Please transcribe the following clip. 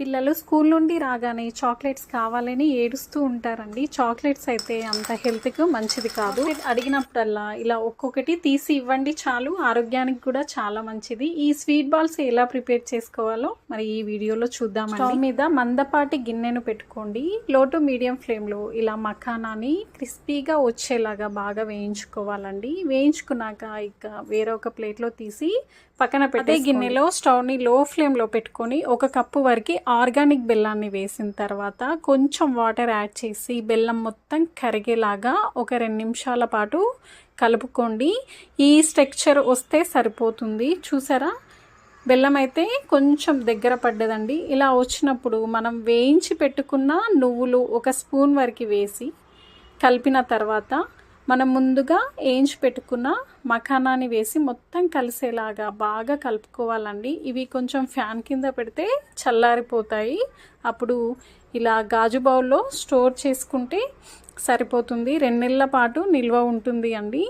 పిల్లలు స్కూల్ నుండి రాగానే చాక్లెట్స్ కావాలని ఏడుస్తూ ఉంటారండి. చాక్లెట్స్ అయితే అంత హెల్త్కి మంచిది కాదు. అడిగినప్పుడల్లా ఇలా ఒక్కొక్కటి తీసి ఇవ్వండి చాలు ఆరోగ్యానికి కూడా చాలా మంచిది. ఈ స్వీట్ బాల్స్ ఎలా ప్రిపేర్ చేసుకోవాలో మరి ఈ వీడియోలో చూద్దాం స్టవ్ మీద మందపాటి గిన్నెను పెట్టుకోండి. లో టు మీడియం ఫ్లేమ్లో ఇలా మఖానాని క్రిస్పీగా వచ్చేలాగా బాగా వేయించుకోవాలండి. వేయించుకున్నాక ఇక వేరొక ప్లేట్లో తీసి పక్కన పెట్టే గిన్నెలో స్టవ్ని లో ఫ్లేమ్లో పెట్టుకొని ఒక కప్పు వరకు ఆర్గానిక్ బెల్లాన్ని వేసిన తర్వాత కొంచెం వాటర్ యాడ్ చేసి బెల్లం మొత్తం కరిగేలాగా ఒక రెండు నిమిషాల పాటు కలుపుకోండి. ఈ స్ట్రక్చర్ వస్తే సరిపోతుంది. చూసారా? బెల్లం అయితే కొంచెం దగ్గర పడ్డదండి. ఇలా వచ్చినప్పుడు మనం వేయించి పెట్టుకున్న నువ్వులు ఒక స్పూన్ వరకు వేసి కలిపిన తర్వాత మనం ముందుగా వేయించి పెట్టుకున్న మఖానాన్ని వేసి మొత్తం కలిసేలాగా బాగా కలుపుకోవాలండి. ఇవి కొంచెం ఫ్యాన్ కింద పెడితే చల్లారిపోతాయి. అప్పుడు ఇలా గాజు బౌల్లో స్టోర్ చేసుకుంటే సరిపోతుంది. రెండు నెలల పాటు నిల్వ ఉంటుంది అండి.